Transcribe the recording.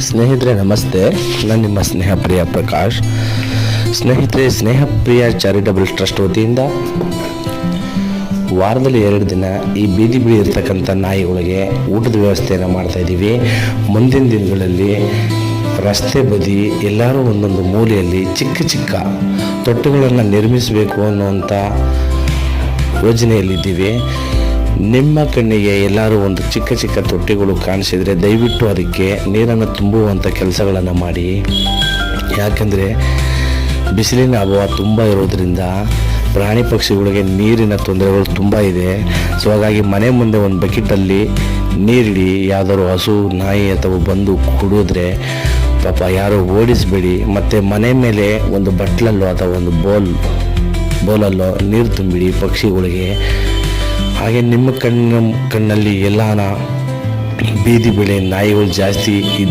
ಸ್ನೇಹಿತರೆ, ನಮಸ್ತೆ. ನಾನು ನಿಮ್ಮ ಸ್ನೇಹಪ್ರಿಯ ಪ್ರಕಾಶ್. ಸ್ನೇಹಿತರೆ, ಸ್ನೇಹಪ್ರಿಯ ಚಾರಿಟಬಲ್ ಟ್ರಸ್ಟ್ ವತಿಯಿಂದ ವಾರದಲ್ಲಿ ಎರಡು ದಿನ ಈ ಬೀದಿ ಬೀದಿ ಇರ್ತಕ್ಕಂಥ ನಾಯಿಗಳಿಗೆ ಊಟದ ವ್ಯವಸ್ಥೆಯನ್ನು ಮಾಡ್ತಾಯಿದ್ದೀವಿ ಮುಂದಿನ ದಿನಗಳಲ್ಲಿ ರಸ್ತೆ ಬದಿ ಎಲ್ಲರೂ ಒಂದೊಂದು ಮೂಲೆಯಲ್ಲಿ ಚಿಕ್ಕ ಚಿಕ್ಕ ತೊಟ್ಟುಗಳನ್ನು ನಿರ್ಮಿಸಬೇಕು ಅನ್ನುವಂಥ ಯೋಜನೆಯಲ್ಲಿದ್ದೀವಿ. ನಿಮ್ಮ ಕಣ್ಣಿಗೆ ಎಲ್ಲರೂ ಒಂದು ಚಿಕ್ಕ ಚಿಕ್ಕ ತೊಟ್ಟಿಗಳು ಕಾಣಿಸಿದರೆ ದಯವಿಟ್ಟು ಅದಕ್ಕೆ ನೀರನ್ನು ತುಂಬುವಂಥ ಕೆಲಸಗಳನ್ನು ಮಾಡಿ. ಯಾಕಂದರೆ ಬಿಸಿಲಿನ ಅಭಾವ ತುಂಬ ಇರೋದ್ರಿಂದ ಪ್ರಾಣಿ ಪಕ್ಷಿಗಳಿಗೆ ನೀರಿನ ತೊಂದರೆಗಳು ತುಂಬ ಇದೆ. ಸೊ ಹಾಗಾಗಿ ಮನೆ ಮುಂದೆ ಒಂದು ಬಕೆಟಲ್ಲಿ ನೀರಿಡಿ, ಯಾವ್ದಾದ್ರು ಹಸು, ನಾಯಿ ಅಥವಾ ಬಂದು ಕುಡಿದ್ರೆ ಪಾಪ ಯಾರು ಓಡಿಸಬೇಡಿ. ಮತ್ತು ಮನೆ ಮೇಲೆ ಒಂದು ಬಟ್ಲಲ್ಲೋ ಅಥವಾ ಒಂದು ಬೋಲ್, ಬೋಲಲ್ಲೋ ನೀರು ತುಂಬಿಡಿ ಪಕ್ಷಿಗಳಿಗೆ. ಹಾಗೆ ನಿಮ್ಮ ಕಣ್ಣ ಕಣ್ಣಲ್ಲಿ ಎಲ್ಲಾನ ಬೀದಿ ಬೆಳೆ ನಾಯಿಗಳು ಜಾಸ್ತಿ